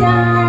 시작